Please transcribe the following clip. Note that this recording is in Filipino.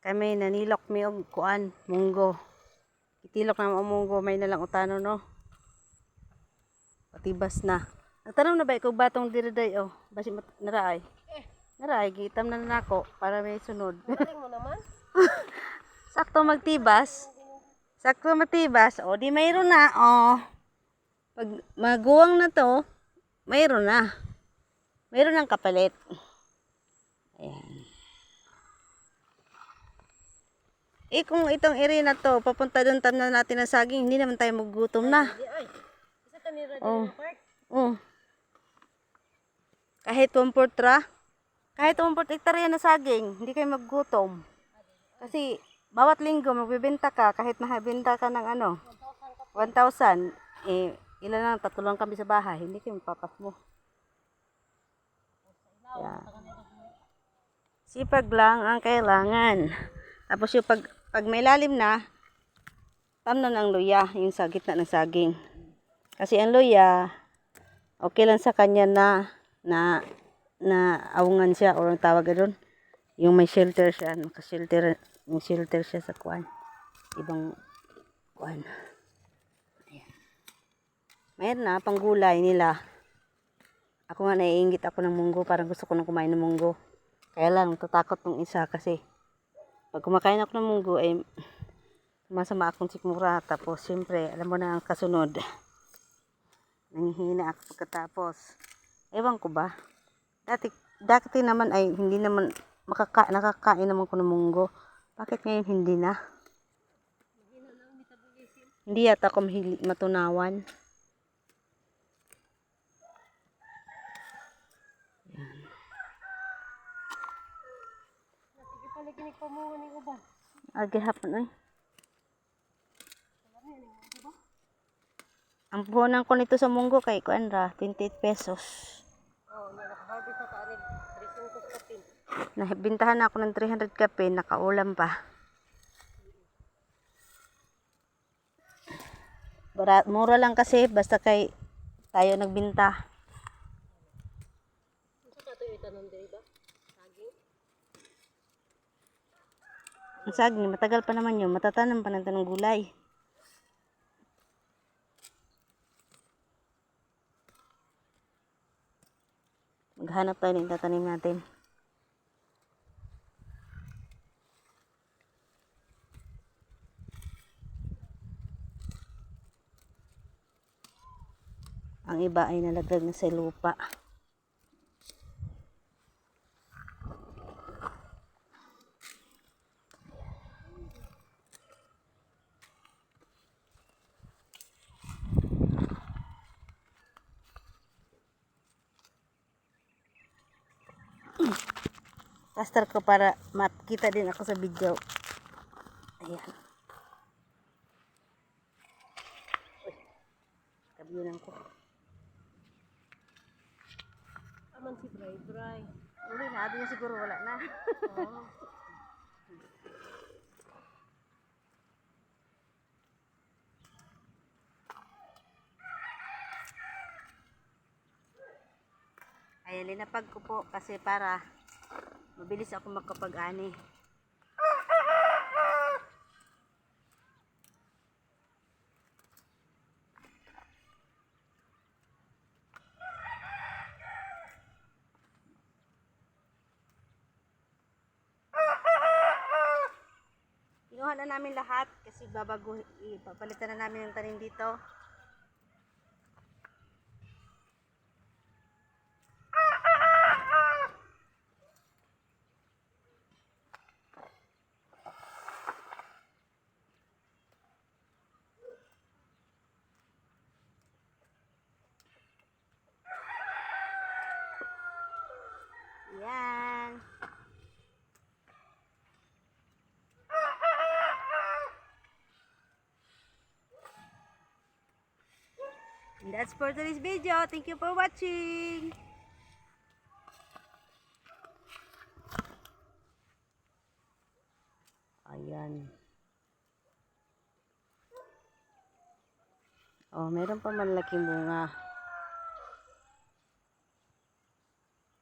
Kami nanilok mi og kuan, munggo. Itilok na mo munggo, may nalang utano no. Patibas na. Nagtanong na ba ikaw batong diri day oh, basi naraay. Naraay gitam na nako para may sunod. Mo naman. Sakto magtibas. Sakto matibas. O, di mayroon na. O. Pag maguwang na to, mayroon na. Mayroon ng kapalit. Ayan. Eh, kung itong area na to, papunta doon tam na natin ng saging, hindi naman tayo magugutom na. Ay. Isa ni Oh. Oh. Kahit 1 ra, kahit 1 hektarya na saging, hindi kayo magugutom. Kasi, bawat linggo, magbibenta ka, kahit mahabenta ka ng ano, 1,000, eh, ilan lang, tatlo lang kami sa bahay, hindi kayo mapapas mo. Yan. Sipag lang ang kailangan. Tapos yung pag, pag may lalim na, tamnan ang luya, yung sa gitna ng saging. Kasi ang luya, okay lang sa kanya na, na, na awangan siya, o ang tawag doon. Yung may shelter siya, naka-shelter, may shelter siya sa kuan. Ibang kuan. Ayan. Mayroon na, panggulay nila. Ako nga naiingit ako ng munggo, parang gusto ko nang kumain ng munggo. Kaya lang, tatakot ng isa kasi pag kumakain ako ng munggo, ay masama akong sikmura. Tapos, siyempre, alam mo na ang kasunod. Nanghihina ako pagkatapos. Ewan ko ba? Dati, dati naman ay hindi naman makaka, nakakain naman ko ng munggo. Bakit ngayon hindi na? Hindi yata ako matunawan. Kinig pa mo ni uban. Agi hapon ay. Ang puhunan ko nito sa munggo kay kuan ra 28 pesos. Oh, na nakaharvest sa taanib. 300 kapin. Nabintahan ako ng 300 kape, nakaulam pa. Bara, mura lang kasi, basta kay tayo nagbinta. Isa ka to itanom diri ba? Saging. Ang saging, matagal pa naman yun, matatanam pa ng tanong gulay. Maghanap tayo ng tatanim natin. Ang iba ay nalaglag na sa lupa. Caster ko para makita din ako sa video. Ayan. Uy, kabilang ko. Aman si dry dry. Uli na, na siguro wala na. Oh. Ayan, linapag ko po kasi para mabilis ako makapag-ani. Kinuha na namin lahat kasi babago, ipapalitan na namin yung tanim dito. And that's for today's video. Thank you for watching. Ayan. Oh, meron pa malaking bunga.